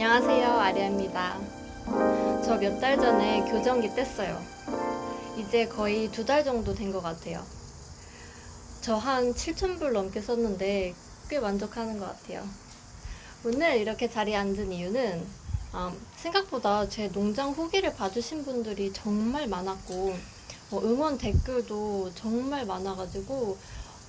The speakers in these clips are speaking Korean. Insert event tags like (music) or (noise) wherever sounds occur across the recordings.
안녕하세요, 아리아입니다. 저 몇 달 전에 교정기 뗐어요. 이제 거의 두 달 정도 된 것 같아요. 저 한 7,000불 넘게 썼는데 꽤 만족하는 것 같아요. 오늘 이렇게 자리에 앉은 이유는 음, 생각보다 제 농장 후기를 봐주신 분들이 정말 많았고 어, 응원 댓글도 정말 많아가지고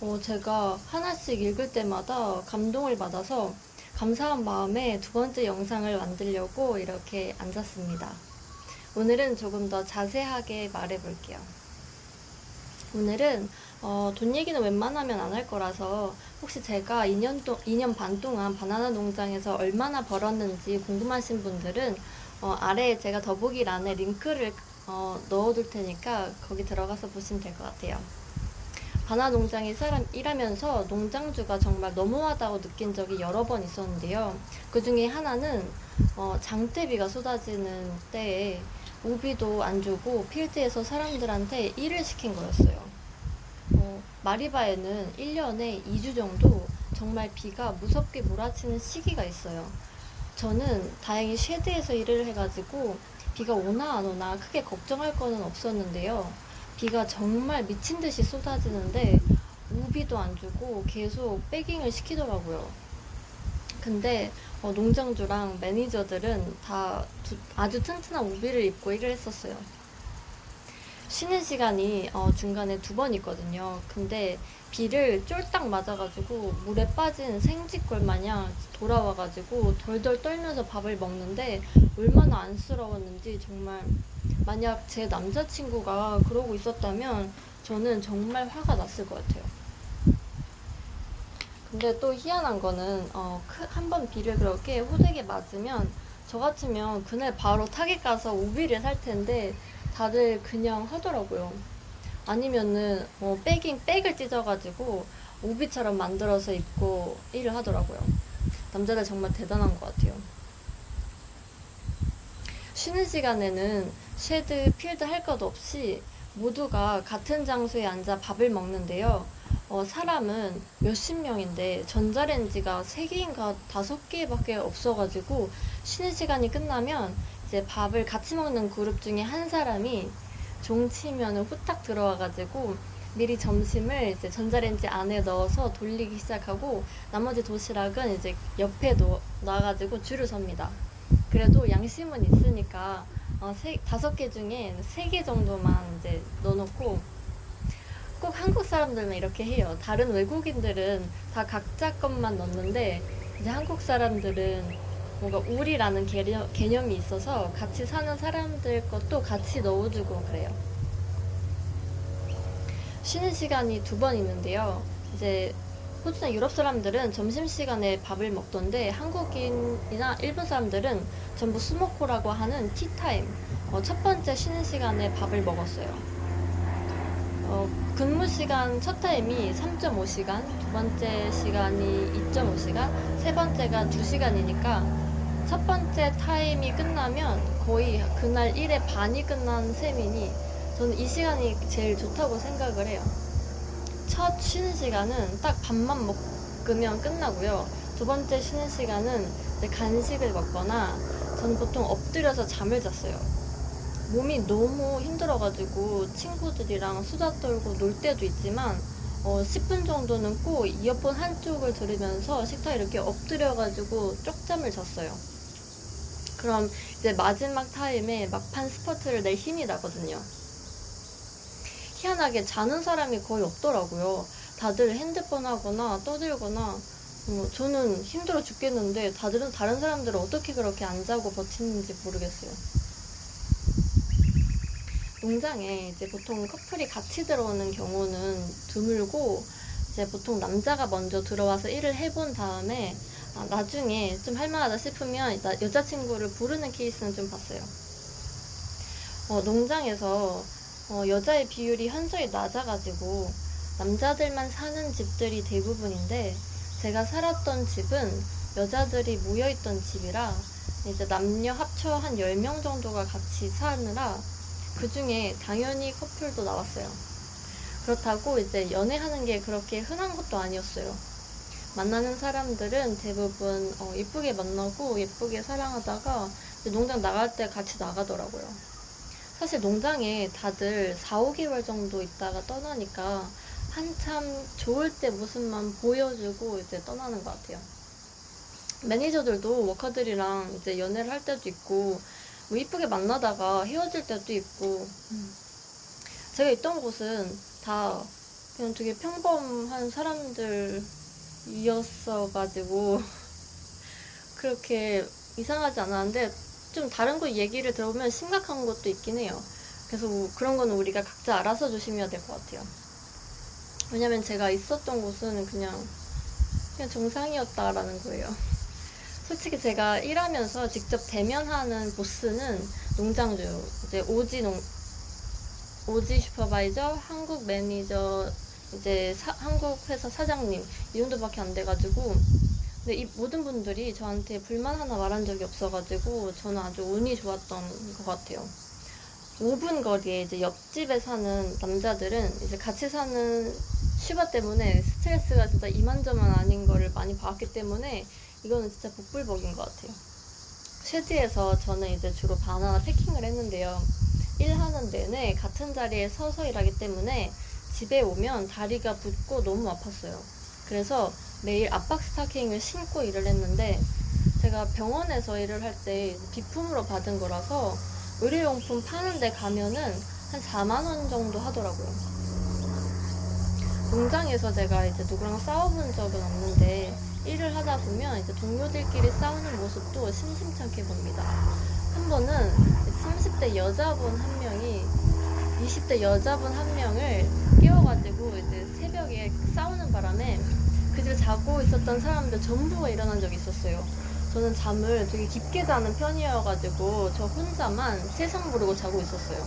어, 제가 하나씩 읽을 때마다 감동을 받아서 감사한 마음에 두 번째 영상을 만들려고 이렇게 앉았습니다. 오늘은 조금 더 자세하게 말해볼게요. 오늘은 어, 돈 얘기는 웬만하면 안 할 거라서 혹시 제가 2년, 동, 2년 반 동안 바나나 농장에서 얼마나 벌었는지 궁금하신 분들은 어, 아래에 제가 더보기란에 링크를 어, 넣어둘 테니까 거기 들어가서 보시면 될 것 같아요. 바나 농장에 일하면서 농장주가 정말 너무하다고 느낀 적이 여러 번 있었는데요. 그 중에 하나는 어, 장대비가 쏟아지는 때에 우비도 안 주고 필드에서 사람들한테 일을 시킨 거였어요. 어, 마리바에는 1년에 2주 정도 정말 비가 무섭게 몰아치는 시기가 있어요. 저는 다행히 쉐드에서 일을 해가지고 비가 오나 안 오나 크게 걱정할 거는 없었는데요. 비가 정말 미친 듯이 쏟아지는데 우비도 안 주고 계속 백잉을 시키더라고요. 근데 어, 농장주랑 매니저들은 다 두- 아주 튼튼한 우비를 입고 일을 했었어요. 쉬는 시간이 어, 중간에 두 번 있거든요. 근데 비를 쫄딱 맞아가지고 물에 빠진 생쥐꼴 마냥 돌아와가지고 덜덜 떨면서 밥을 먹는데 얼마나 안쓰러웠는지 정말 만약 제 남자친구가 그러고 있었다면 저는 정말 화가 났을 것 같아요. 근데 또 희한한 거는 어, 한 번 비를 그렇게 호되게 맞으면 저 같으면 그날 바로 타겟 가서 우비를 살 텐데 다들 그냥 하더라고요. 아니면은 어, 백인 백을 찢어가지고 우비처럼 만들어서 입고 일을 하더라고요. 남자들 정말 대단한 것 같아요. 쉬는 시간에는 쉐드, 필드 할 것 없이 모두가 같은 장소에 앉아 밥을 먹는데요. 어, 사람은 몇십 명인데 전자레인지가 세 개인가 다섯 개밖에 없어가지고 쉬는 시간이 끝나면 이제 밥을 같이 먹는 그룹 중에 한 사람이 종치면은 후딱 들어와가지고 미리 점심을 이제 전자레인지 안에 넣어서 돌리기 시작하고 나머지 도시락은 이제 옆에 놓, 놔가지고 줄을 섭니다. 그래도 양심은 있으니까 어, 세, 다섯 개 중에 세 개 정도만 이제 넣어놓고 꼭 한국 사람들만 이렇게 해요. 다른 외국인들은 다 각자 것만 넣는데 이제 한국 사람들은 뭔가 우리라는 개념, 개념이 있어서 같이 사는 사람들 것도 같이 넣어주고 그래요. 쉬는 시간이 두 번 있는데요. 이제 호주나 유럽 사람들은 점심시간에 밥을 먹던데 한국인이나 일본 사람들은 전부 스모코라고 하는 티타임 어, 첫 번째 쉬는 시간에 밥을 먹었어요. 어, 근무 시간 첫 타임이 3.5시간, 두 번째 시간이 2.5시간, 세 번째가 2시간이니까 첫 번째 타임이 끝나면 거의 그날 일의 반이 끝난 셈이니 저는 이 시간이 제일 좋다고 생각을 해요. 첫 쉬는 시간은 딱 밥만 먹으면 끝나고요. 두 번째 쉬는 시간은 간식을 먹거나 저는 보통 엎드려서 잠을 잤어요. 몸이 너무 힘들어가지고 친구들이랑 수다 떨고 놀 때도 있지만 어, 10분 정도는 꼭 이어폰 한쪽을 들으면서 식탁에 이렇게 엎드려가지고 쪽잠을 잤어요. 그럼 이제 마지막 타임에 막판 스퍼트를 낼 힘이 나거든요. 희한하게 자는 사람이 거의 없더라고요. 다들 핸드폰 하거나 떠들거나 어, 저는 힘들어 죽겠는데 다들은 다른 사람들은 어떻게 그렇게 안 자고 버티는지 모르겠어요. 농장에 이제 보통 커플이 같이 들어오는 경우는 드물고 이제 보통 남자가 먼저 들어와서 일을 해본 다음에 아, 나중에 좀 할만하다 싶으면 나- 여자친구를 부르는 케이스는 좀 봤어요. 어, 농장에서 어, 여자의 비율이 현저히 낮아가지고 남자들만 사는 집들이 대부분인데 제가 살았던 집은 여자들이 모여있던 집이라 이제 남녀 합쳐 한 10명 정도가 같이 사느라 그 중에 당연히 커플도 나왔어요. 그렇다고 이제 연애하는 게 그렇게 흔한 것도 아니었어요. 만나는 사람들은 대부분 어, 예쁘게 만나고 예쁘게 사랑하다가 농장 나갈 때 같이 나가더라고요. 사실 농장에 다들 4, 5개월 정도 있다가 떠나니까 한참 좋을 때 모습만 보여주고 이제 떠나는 것 같아요. 매니저들도 워커들이랑 이제 연애를 할 때도 있고 뭐 이쁘게 만나다가 헤어질 때도 있고 음. 제가 있던 곳은 다 그냥 되게 평범한 사람들이었어가지고 (laughs) 그렇게 이상하지 않았는데 좀 다른 곳 얘기를 들어보면 심각한 것도 있긴 해요. 그래서 뭐 그런 거는 우리가 각자 알아서 조심해야 될 것 같아요. 왜냐면 제가 있었던 곳은 그냥 그냥 정상이었다라는 거예요. (laughs) 솔직히 제가 일하면서 직접 대면하는 보스는 농장주 이제 오지 농 오지 슈퍼바이저, 한국 매니저, 이제 사- 한국 회사 사장님 이 정도밖에 안 돼가지고 근데 이 모든 분들이 저한테 불만 하나 말한 적이 없어가지고 저는 아주 운이 좋았던 것 같아요. 5분 거리에 이제 옆집에 사는 남자들은 이제 같이 사는 슈바 때문에 스트레스가 진짜 이만저만 아닌 거를 많이 봤기 때문에 이거는 진짜 복불복인 것 같아요. 쉐드에서 저는 이제 주로 바나나 패킹을 했는데요. 일하는 내내 같은 자리에 서서 일하기 때문에 집에 오면 다리가 붓고 너무 아팠어요. 그래서 매일 압박 스타킹을 신고 일을 했는데 제가 병원에서 일을 할 때 비품으로 받은 거라서 의료용품 파는 데 가면은 한 4만 원 정도 하더라고요. 농장에서 제가 이제 누구랑 싸워본 적은 없는데 일을 하다 보면 이제 동료들끼리 싸우는 모습도 심심찮게 봅니다. 한 번은 30대 여자분 한 명이 20대 여자분 한 명을 깨워가지고 이제 새벽에 싸우는 바람에 그 집에 자고 있었던 사람들 전부가 일어난 적이 있었어요. 저는 잠을 되게 깊게 자는 편이어가지고 저 혼자만 세상 모르고 자고 있었어요.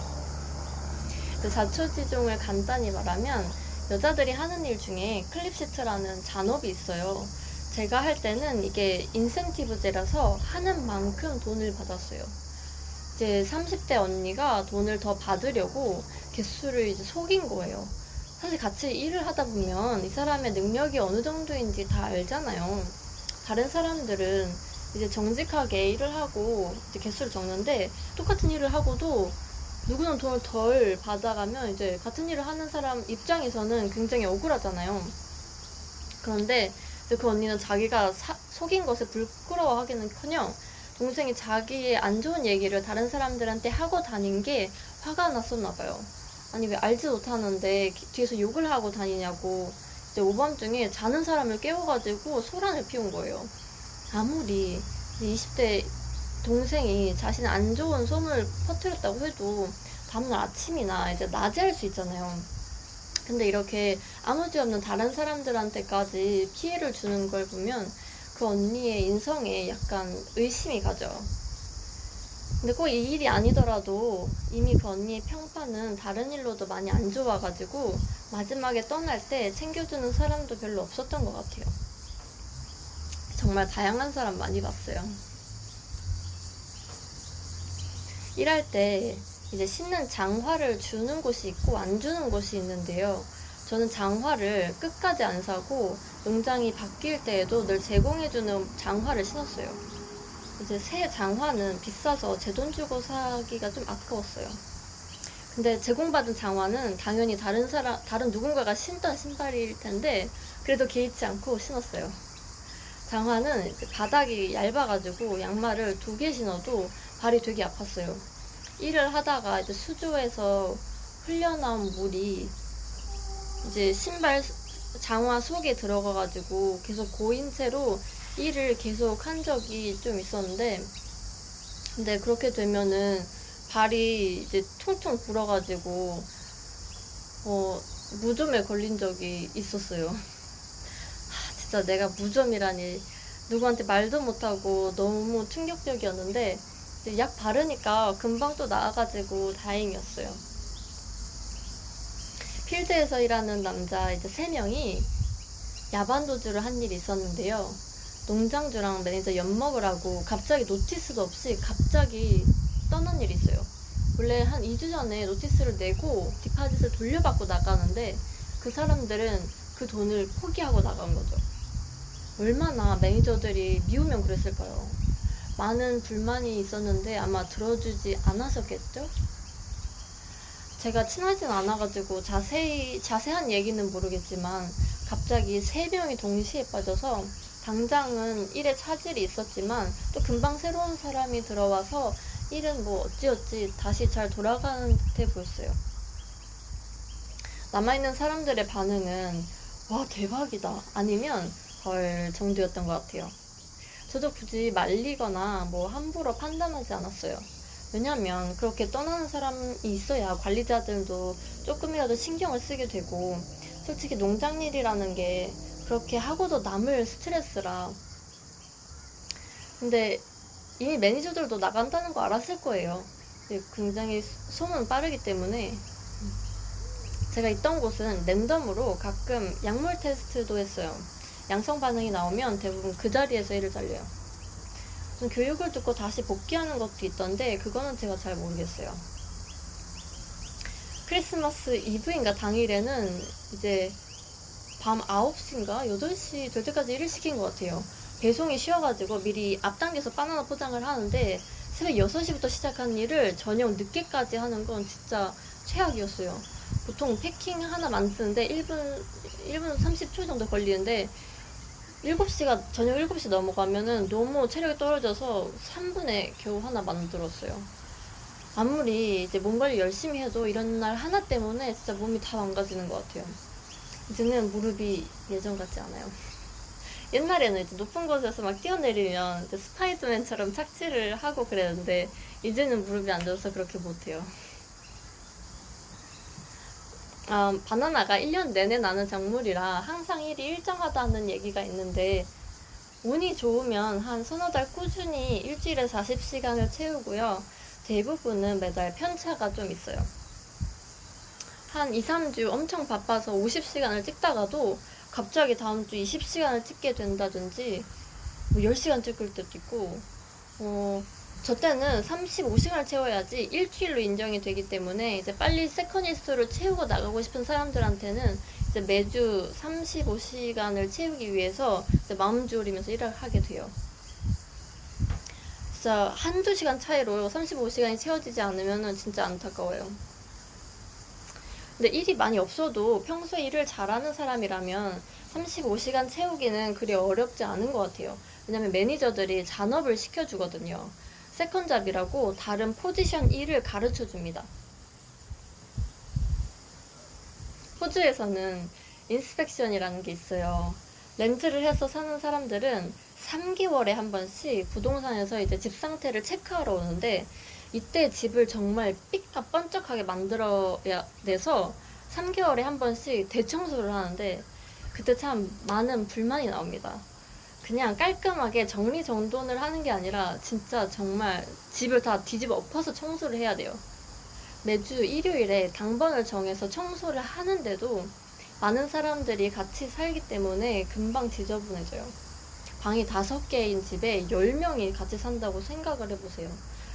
그 자초지종을 간단히 말하면 여자들이 하는 일 중에 클립시트라는 잔업이 있어요. 제가 할 때는 이게 인센티브제라서 하는 만큼 돈을 받았어요. 이제 30대 언니가 돈을 더 받으려고 개수를 이제 속인 거예요. 사실 같이 일을 하다 보면 이 사람의 능력이 어느 정도인지 다 알잖아요. 다른 사람들은 이제 정직하게 일을 하고 이제 개수를 적는데 똑같은 일을 하고도 누구는 돈을 덜 받아가면 이제 같은 일을 하는 사람 입장에서는 굉장히 억울하잖아요. 그런데 그 언니는 자기가 사- 속인 것에 부끄러워하기는 커녕 동생이 자기의 안 좋은 얘기를 다른 사람들한테 하고 다닌 게 화가 났었나 봐요. 아니 왜 알지 못하는데 기- 뒤에서 욕을 하고 다니냐고 이제 오밤중에 자는 사람을 깨워가지고 소란을 피운 거예요. 아무리 20대 동생이 자신의 안 좋은 소문을 퍼뜨렸다고 해도 다음날 아침이나 이제 낮에 할 수 있잖아요. 근데 이렇게 아무 죄 없는 다른 사람들한테까지 피해를 주는 걸 보면 그 언니의 인성에 약간 의심이 가죠. 근데 꼭 이 일이 아니더라도 이미 그 언니의 평판은 다른 일로도 많이 안 좋아가지고 마지막에 떠날 때 챙겨주는 사람도 별로 없었던 것 같아요. 정말 다양한 사람 많이 봤어요. 일할 때 이제 씻는 장화를 주는 곳이 있고 안 주는 곳이 있는데요. 저는 장화를 끝까지 안 사고 농장이 바뀔 때에도 늘 제공해주는 장화를 신었어요. 이제 새 장화는 비싸서 제 돈 주고 사기가 좀 아까웠어요. 근데 제공받은 장화는 당연히 다른 사람, 다른 누군가가 신던 신발일 텐데 그래도 개의치 않고 신었어요. 장화는 바닥이 얇아가지고 양말을 두 개 신어도 발이 되게 아팠어요. 일을 하다가 이제 수조에서 흘려나온 물이 이제 신발 장화 속에 들어가가지고 계속 고인 채로 일을 계속 한 적이 좀 있었는데 근데 그렇게 되면은 발이 이제 퉁퉁 불어가지고 어 무좀에 걸린 적이 있었어요. 하, (laughs) 진짜 내가 무좀이라니 누구한테 말도 못하고 너무 충격적이었는데 약 바르니까 금방 또 나아가지고 다행이었어요. 필드에서 일하는 남자 이제 세 명이 야반 도주를 한 일이 있었는데요. 농장주랑 매니저 엿 먹으라고 갑자기 노티스도 없이 갑자기 떠난 일이 있어요. 원래 한 2주 전에 노티스를 내고 디파짓을 돌려받고 나가는데 그 사람들은 그 돈을 포기하고 나간 거죠. 얼마나 매니저들이 미우면 그랬을까요? 많은 불만이 있었는데 아마 들어주지 않았었겠죠? 제가 친하진 않아가지고 자세히, 자세한 얘기는 모르겠지만 갑자기 세 명이 동시에 빠져서 당장은 일에 차질이 있었지만 또 금방 새로운 사람이 들어와서 일은 뭐 어찌어찌 다시 잘 돌아가는 듯해 보였어요. 남아있는 사람들의 반응은 와 대박이다 아니면 헐 정도였던 것 같아요. 저도 굳이 말리거나 뭐 함부로 판단하지 않았어요. 왜냐면 그렇게 떠나는 사람이 있어야 관리자들도 조금이라도 신경을 쓰게 되고 솔직히 농장 일이라는 게 그렇게 하고도 남을 스트레스라 근데 이미 매니저들도 나간다는 거 알았을 거예요. 굉장히 소문 빠르기 때문에 제가 있던 곳은 랜덤으로 가끔 약물 테스트도 했어요. 양성 반응이 나오면 대부분 그 자리에서 일을 잘려요. 좀 교육을 듣고 다시 복귀하는 것도 있던데 그거는 제가 잘 모르겠어요. 크리스마스 이브인가 당일에는 이제 밤 9시인가 8시 될 때까지 일을 시킨 것 같아요. 배송이 쉬어가지고 미리 앞당겨서 바나나 포장을 하는데 새벽 6시부터 시작한 일을 저녁 늦게까지 하는 건 진짜 최악이었어요. 보통 패킹 하나 만드는데 1분, 1분 30초 정도 걸리는데 7시가, 저녁 7시 넘어가면은 너무 체력이 떨어져서 3분에 겨우 하나 만들었어요. 아무리 이제 몸 관리 열심히 해도 이런 날 하나 때문에 진짜 몸이 다 망가지는 것 같아요. 이제는 무릎이 예전 같지 않아요. (laughs) 옛날에는 이제 높은 곳에서 막 뛰어내리면 스파이더맨처럼 착지를 하고 그랬는데 이제는 무릎이 안 좋아서 그렇게 못해요. 아, 바나나가 1년 내내 나는 작물이라 항상 일이 일정하다는 얘기가 있는데 운이 좋으면 한 서너 달 꾸준히 일주일에 40시간을 채우고요. 대부분은 매달 편차가 좀 있어요. 한 2, 3주 엄청 바빠서 50시간을 찍다가도 갑자기 다음 주 20시간을 찍게 된다든지 뭐 10시간 찍을 때도 있고 어, 저 때는 35시간을 채워야지 일주일로 인정이 되기 때문에 이제 빨리 세컨리스트를 채우고 나가고 싶은 사람들한테는 이제 매주 35시간을 채우기 위해서 이제 마음 졸이면서 일을 하게 돼요. 진짜 한두 시간 차이로 35시간이 채워지지 않으면 진짜 안타까워요. 근데 일이 많이 없어도 평소에 일을 잘하는 사람이라면 35시간 채우기는 그리 어렵지 않은 것 같아요. 왜냐면 매니저들이 잔업을 시켜주거든요. 세컨잡이라고 다른 포지션 1을 가르쳐 줍니다. 호주에서는 인스펙션이라는 게 있어요. 렌트를 해서 사는 사람들은 3개월에 한 번씩 부동산에서 이제 집 상태를 체크하러 오는데 이때 집을 정말 삐까뻔쩍하게 만들어야 돼서 3개월에 한 번씩 대청소를 하는데 그때 참 많은 불만이 나옵니다. 그냥 깔끔하게 정리정돈을 하는 게 아니라 진짜 정말 집을 다 뒤집어 엎어서 청소를 해야 돼요. 매주 일요일에 당번을 정해서 청소를 하는데도 많은 사람들이 같이 살기 때문에 금방 지저분해져요. 방이 다섯 개인 집에 10명이 같이 산다고 생각을 해보세요.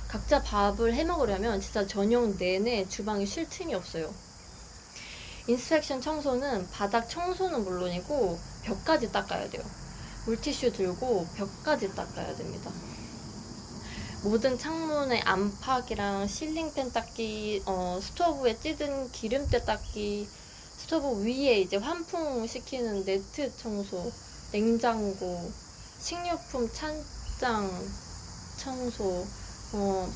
각자 밥을 해 먹으려면 진짜 저녁 내내 주방에 쉴 틈이 없어요. 인스펙션 청소는 바닥 청소는 물론이고 벽까지 닦아야 돼요. 물티슈 들고 벽까지 닦아야 됩니다. 모든 창문의 안팎이랑 실링팬 닦기, 어, 스토브에 찌든 기름때 닦기, 스토브 위에 이제 환풍 시키는 네트 청소, 냉장고, 식료품 찬장 청소, 어,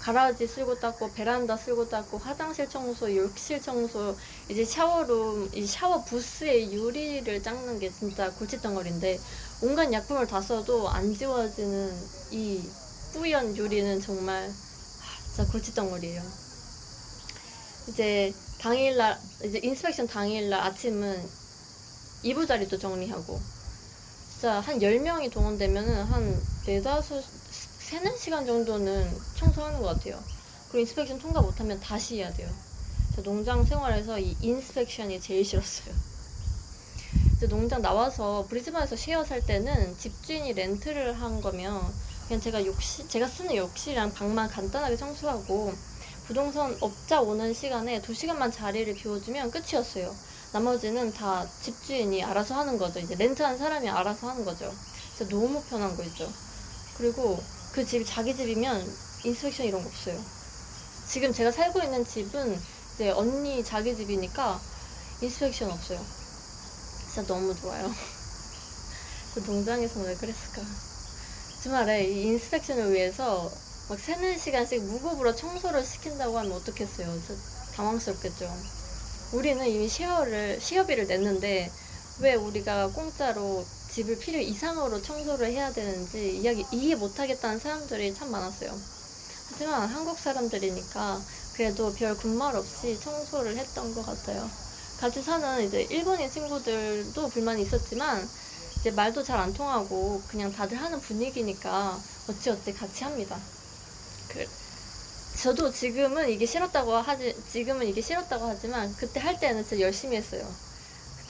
가라지 쓸고 닦고 베란다 쓸고 닦고 화장실 청소, 욕실 청소, 이제 샤워룸, 이 샤워 부스의 유리를 닦는 게 진짜 골칫덩어리인데 온갖 약품을 다 써도 안 지워지는 이 뿌연 유리는 정말 진짜 골칫덩어리예요. 이제 당일날 이제 인스펙션 당일날 아침은 이부 자리도 정리하고 진짜 한 10명이 동원되면은 한 4, 5, 3, 4시간 정도는 청소하는 것 같아요. 그리고 인스펙션 통과 못하면 다시 해야 돼요. 저 농장 생활에서 이 인스펙션이 제일 싫었어요. 이제 농장 나와서 브리즈번에서 쉐어 살 때는 집주인이 렌트를 한 거면 그냥 제가 욕실, 제가 쓰는 욕실이랑 방만 간단하게 청소하고 부동산 업자 오는 시간에 2시간만 자리를 비워주면 끝이었어요. 나머지는 다 집주인이 알아서 하는 거죠. 이제 렌트한 사람이 알아서 하는 거죠. 진짜 너무 편한 거 있죠. 그리고 그 집이 자기 집이면 인스펙션 이런 거 없어요. 지금 제가 살고 있는 집은 이제 언니 자기 집이니까 인스펙션 없어요. 진짜 너무 좋아요. (laughs) 그 농장에서는 왜 그랬을까? 주말에 이 인스펙션을 위해서 막 세네 시간씩 무급으로 청소를 시킨다고 하면 어떻겠어요? 당황스럽겠죠. 우리는 이미 시어를 시어비를 냈는데 왜 우리가 공짜로 집을 필요 이상으로 청소를 해야 되는지 이야기 이해 못하겠다는 사람들이 참 많았어요. 하지만 한국 사람들이니까 그래도 별 군말 없이 청소를 했던 것 같아요. 같이 사는 이제 일본인 친구들도 불만이 있었지만 이제 말도 잘 안 통하고 그냥 다들 하는 분위기니까 어찌어찌 같이 합니다. 그 저도 지금은 이게 싫었다고 하지 지금은 이게 싫었다고 하지만 그때 할 때는 진짜 열심히 했어요.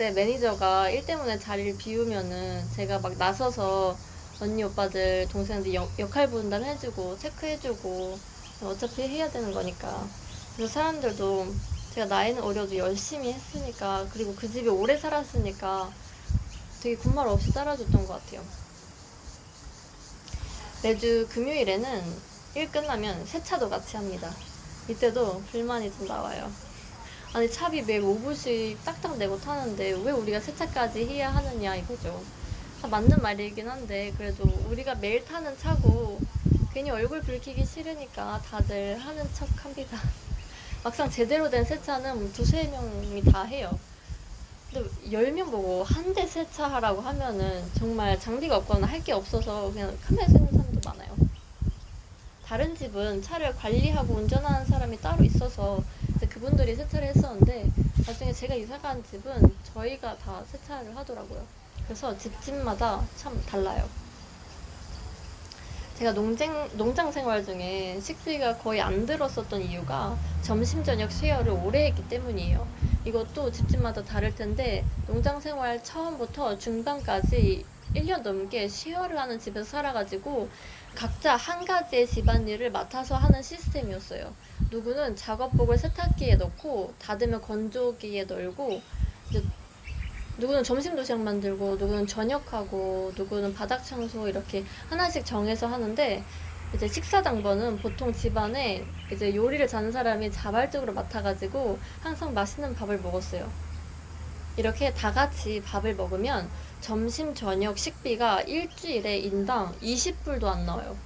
그때 매니저가 일 때문에 자리를 비우면은 제가 막 나서서 언니 오빠들 동생들 역, 역할 분담 해주고 체크해주고 어차피 해야 되는 거니까 그래서 사람들도 제가 나이는 어려도 열심히 했으니까 그리고 그 집에 오래 살았으니까 되게 군말 없이 따라줬던 것 같아요. 매주 금요일에는 일 끝나면 세차도 같이 합니다. 이때도 불만이 좀 나와요. 아니 차비 매일 5불씩 딱딱 내고 타는데 왜 우리가 세차까지 해야 하느냐 이거죠. 다 맞는 말이긴 한데 그래도 우리가 매일 타는 차고 괜히 얼굴 붉히기 싫으니까 다들 하는 척 합니다. (laughs) 막상 제대로 된 세차는 뭐 두세 명이 다 해요. 근데 10명 보고 한 대 세차하라고 하면은 정말 장비가 없거나 할 게 없어서 그냥 카메라 쓰는 사람도 많아요. 다른 집은 차를 관리하고 운전하는 사람이 따로 있어서 그분들이 세차를 했었는데 나중에 제가 이사 간 집은 저희가 다 세차를 하더라고요. 그래서 집집마다 참 달라요. 제가 농장, 농장 생활 중에 식비가 거의 안 들었었던 이유가 점심, 저녁 쉐어를 오래 했기 때문이에요. 이것도 집집마다 다를 텐데 농장 생활 처음부터 중반까지 1년 넘게 쉐어를 하는 집에서 살아가지고 각자 한 가지의 집안일을 맡아서 하는 시스템이었어요. 누구는 작업복을 세탁기에 넣고 닫으면 건조기에 널고 누구는 점심 도시락 만들고 누구는 저녁하고 누구는 바닥 청소 이렇게 하나씩 정해서 하는데 이제 식사 당번은 보통 집안에 이제 요리를 잘하는 사람이 자발적으로 맡아가지고 항상 맛있는 밥을 먹었어요. 이렇게 다 같이 밥을 먹으면 점심 저녁 식비가 일주일에 인당 20불도 안 나와요.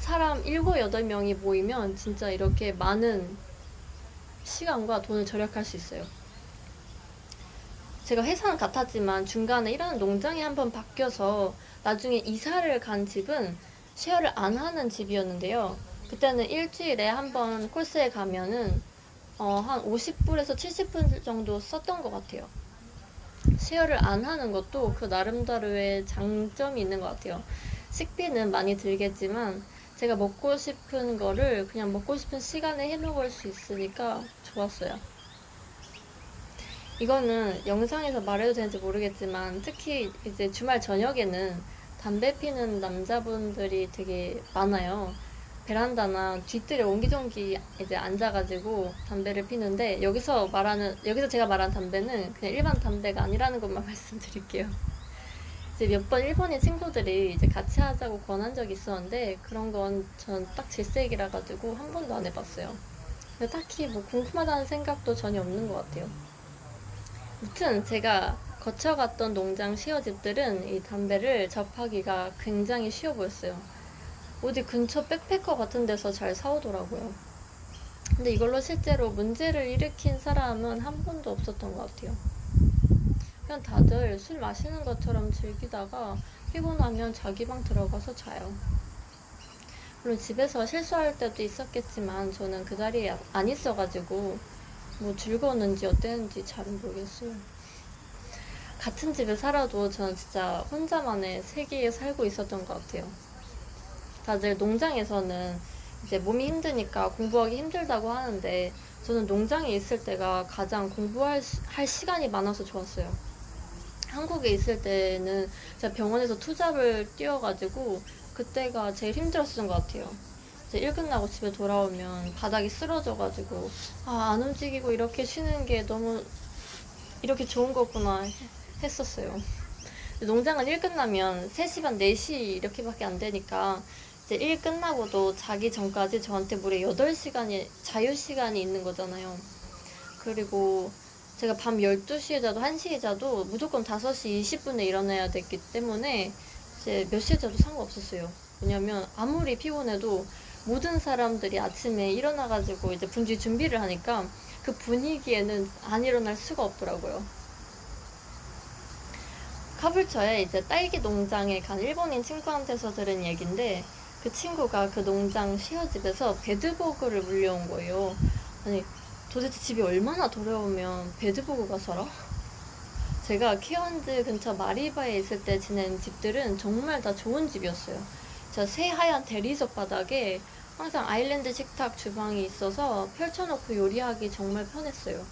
사람 7, 8명이 모이면 진짜 이렇게 많은 시간과 돈을 절약할 수 있어요. 제가 회사는 같았지만 중간에 일하는 농장이 한번 바뀌어서 나중에 이사를 간 집은 쉐어를 안 하는 집이었는데요. 그때는 일주일에 한 번 콜스에 가면은 어, 한 50불에서 70불 정도 썼던 것 같아요. 쉐어를 안 하는 것도 그 나름대로의 장점이 있는 것 같아요. 식비는 많이 들겠지만 제가 먹고 싶은 거를 그냥 먹고 싶은 시간에 해 먹을 수 있으니까 좋았어요. 이거는 영상에서 말해도 되는지 모르겠지만 특히 이제 주말 저녁에는 담배 피는 남자분들이 되게 많아요. 베란다나 뒤뜰에 옹기종기 이제 앉아가지고 담배를 피는데 여기서 말하는 여기서 제가 말한 담배는 그냥 일반 담배가 아니라는 것만 (laughs) 말씀드릴게요. 이제 몇 번 일본인 친구들이 이제 같이 하자고 권한 적이 있었는데 그런 건 전 딱 질색이라 가지고 한 번도 안 해봤어요. 근데 딱히 뭐 궁금하다는 생각도 전혀 없는 것 같아요. 무튼 제가 거쳐갔던 농장 시어집들은 이 담배를 접하기가 굉장히 쉬워 보였어요. 어디 근처 백패커 같은 데서 잘 사오더라고요. 근데 이걸로 실제로 문제를 일으킨 사람은 한 번도 없었던 것 같아요. 그냥 다들 술 마시는 것처럼 즐기다가 피곤하면 자기 방 들어가서 자요. 물론 집에서 실수할 때도 있었겠지만 저는 그 자리에 안 있어가지고 뭐 즐거웠는지 어땠는지 잘은 모르겠어요. 같은 집에 살아도 저는 진짜 혼자만의 세계에 살고 있었던 것 같아요. 다들 농장에서는 이제 몸이 힘드니까 공부하기 힘들다고 하는데 저는 농장에 있을 때가 가장 공부할 시, 할 시간이 많아서 좋았어요. 한국에 있을 때는 제가 병원에서 투잡을 뛰어가지고 그때가 제일 힘들었던 것 같아요. 이제 일 끝나고 집에 돌아오면 바닥이 쓰러져가지고 아, 안 움직이고 이렇게 쉬는 게 너무 이렇게 좋은 거구나 했었어요. 농장은 일 끝나면 3시 반, 4시 이렇게밖에 안 되니까 이제 일 끝나고도 자기 전까지 저한테 무려 8시간이 자유시간이 있는 거잖아요. 그리고 제가 밤 12시에 자도 1시에 자도 무조건 5시 20분에 일어나야 됐기 때문에 이제 몇 시에 자도 상관없었어요. 왜냐면 아무리 피곤해도 모든 사람들이 아침에 일어나가지고 이제 분지 준비를 하니까 그 분위기에는 안 일어날 수가 없더라고요. 카불처에 이제 딸기 농장에 간 일본인 친구한테서 들은 얘긴데 그 친구가 그 농장 시어집에서 베드버그를 물려온 거예요. 아니 도대체 집이 얼마나 더러우면 베드버그가 살아? 제가 키언즈 근처 마리바에 있을 때 지낸 집들은 정말 다 좋은 집이었어요. 저 새하얀 대리석 바닥에 항상 아일랜드 식탁 주방이 있어서 펼쳐놓고 요리하기 정말 편했어요.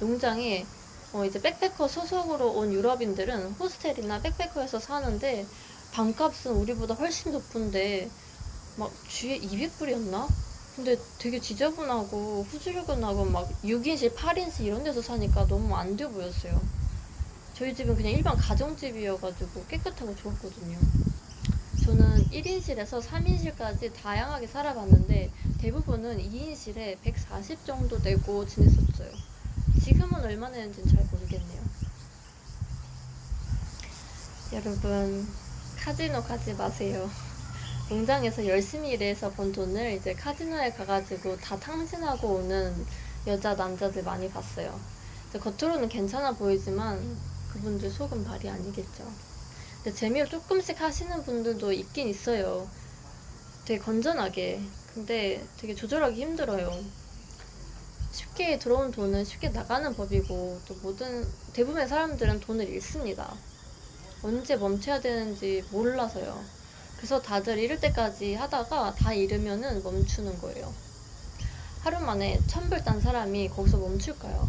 농장에 어, 이제 백패커 소속으로 온 유럽인들은 호스텔이나 백패커에서 사는데 방값은 우리보다 훨씬 높은데 막 주에 200불이었나? 근데 되게 지저분하고 후줄근하고 막 6인실, 8인실 이런 데서 사니까 너무 안 돼 보였어요. 저희 집은 그냥 일반 가정집이어가지고 깨끗하고 좋았거든요. 저는 1인실에서 3인실까지 다양하게 살아봤는데 대부분은 2인실에 140 정도 내고 지냈었어요. 지금은 얼마 내는지는 잘 모르겠네요. 여러분, 카지노 가지 마세요. 농장에서 열심히 일해서 번 돈을 이제 카지노에 가가지고 다 탕진하고 오는 여자, 남자들 많이 봤어요. 겉으로는 괜찮아 보이지만 그분들 속은 발이 아니겠죠. 근데 재미로 조금씩 하시는 분들도 있긴 있어요. 되게 건전하게. 근데 되게 조절하기 힘들어요. 쉽게 들어온 돈은 쉽게 나가는 법이고 또 모든 대부분의 사람들은 돈을 잃습니다. 언제 멈춰야 되는지 몰라서요. 그래서 다들 잃을 때까지 하다가 다 잃으면은 멈추는 거예요. 하루 만에 천불 딴 사람이 거기서 멈출까요?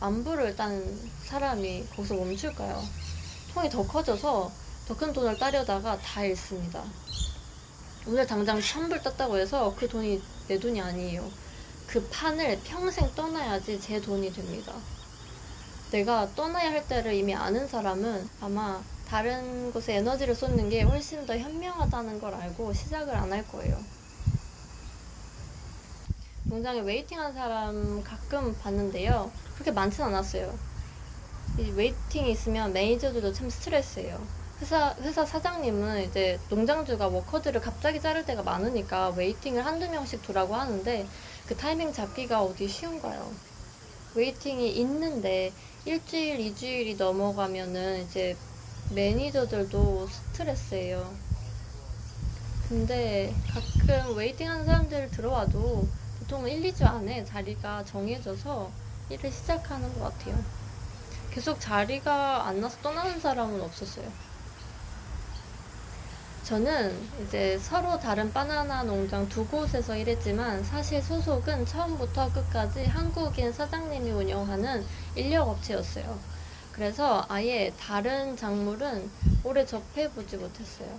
만불을 딴 사람이 거기서 멈출까요? 통이 더 커져서 더 큰 돈을 따려다가 다 잃습니다. 오늘 당장 천불 땄다고 해서 그 돈이 내 돈이 아니에요. 그 판을 평생 떠나야지 제 돈이 됩니다. 내가 떠나야 할 때를 이미 아는 사람은 아마 다른 곳에 에너지를 쏟는 게 훨씬 더 현명하다는 걸 알고 시작을 안 할 거예요. 농장에 웨이팅한 사람 가끔 봤는데요. 그렇게 많진 않았어요. 이 웨이팅이 있으면 매니저들도 참 스트레스예요. 회사, 회사 사장님은 이제 농장주가 워커들을 갑자기 자를 때가 많으니까 웨이팅을 한두 명씩 두라고 하는데 그 타이밍 잡기가 어디 쉬운가요? 웨이팅이 있는데 일주일, 이주일이 넘어가면은 이제 매니저들도 스트레스예요. 근데 가끔 웨이팅 하는 사람들 들어와도 보통 1, 2주 안에 자리가 정해져서 일을 시작하는 것 같아요. 계속 자리가 안 나서 떠나는 사람은 없었어요. 저는 이제 서로 다른 바나나 농장 두 곳에서 일했지만 사실 소속은 처음부터 끝까지 한국인 사장님이 운영하는 인력업체였어요. 그래서 아예 다른 작물은 오래 접해보지 못했어요.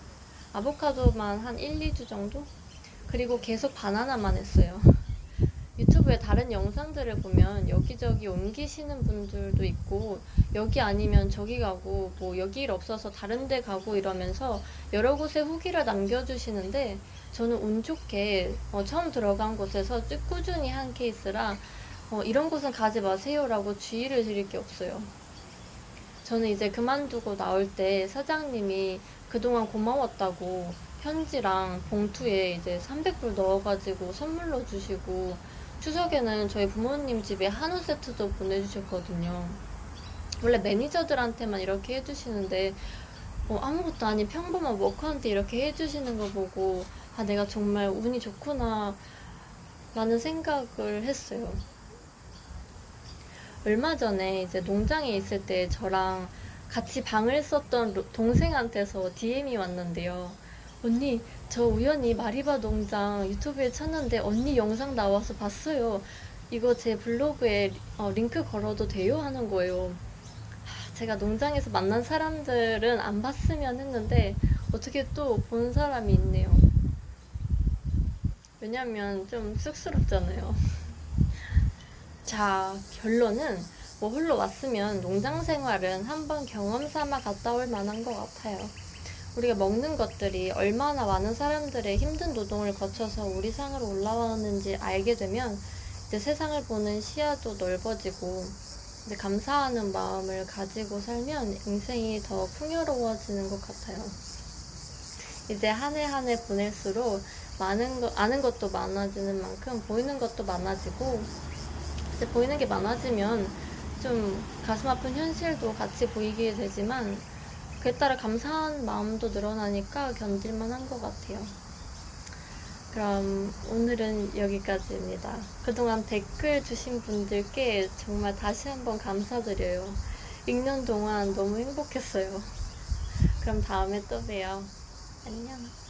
아보카도만 한 1, 2주 정도? 그리고 계속 바나나만 했어요. (laughs) 유튜브에 다른 영상들을 보면 여기저기 옮기시는 분들도 있고 여기 아니면 저기 가고 뭐 여기 일 없어서 다른 데 가고 이러면서 여러 곳에 후기를 남겨주시는데 저는 운 좋게 어, 처음 들어간 곳에서 쭉 꾸준히 한 케이스라 어, 이런 곳은 가지 마세요라고 주의를 드릴 게 없어요. 저는 이제 그만두고 나올 때 사장님이 그동안 고마웠다고 편지랑 봉투에 이제 300불 넣어가지고 선물로 주시고 추석에는 저희 부모님 집에 한우 세트도 보내주셨거든요. 원래 매니저들한테만 이렇게 해주시는데 어, 아무것도 아닌 평범한 워커한테 이렇게 해주시는 거 보고 아 내가 정말 운이 좋구나 라는 생각을 했어요. 얼마 전에 이제 농장에 있을 때 저랑 같이 방을 썼던 로- 동생한테서 DM이 왔는데요. 언니, 저 우연히 마리바 농장 유튜브에 쳤는데 언니 영상 나와서 봤어요. 이거 제 블로그에 어, 링크 걸어도 돼요? 하는 거예요. 하, 제가 농장에서 만난 사람들은 안 봤으면 했는데 어떻게 또 본 사람이 있네요. 왜냐면 좀 쑥스럽잖아요. 자, 결론은 뭐 홀로 왔으면 농장 생활은 한번 경험 삼아 갔다 올 만한 것 같아요. 우리가 먹는 것들이 얼마나 많은 사람들의 힘든 노동을 거쳐서 우리 상으로 올라왔는지 알게 되면 이제 세상을 보는 시야도 넓어지고 이제 감사하는 마음을 가지고 살면 인생이 더 풍요로워지는 것 같아요. 이제 한 해 한 해 보낼수록 많은 거, 아는 것도 많아지는 만큼 보이는 것도 많아지고 이제 보이는 게 많아지면 좀 가슴 아픈 현실도 같이 보이게 되지만 그에 따라 감사한 마음도 늘어나니까 견딜만 한 것 같아요. 그럼 오늘은 여기까지입니다. 그동안 댓글 주신 분들께 정말 다시 한번 감사드려요. 읽는 동안 너무 행복했어요. 그럼 다음에 또 봬요. 안녕.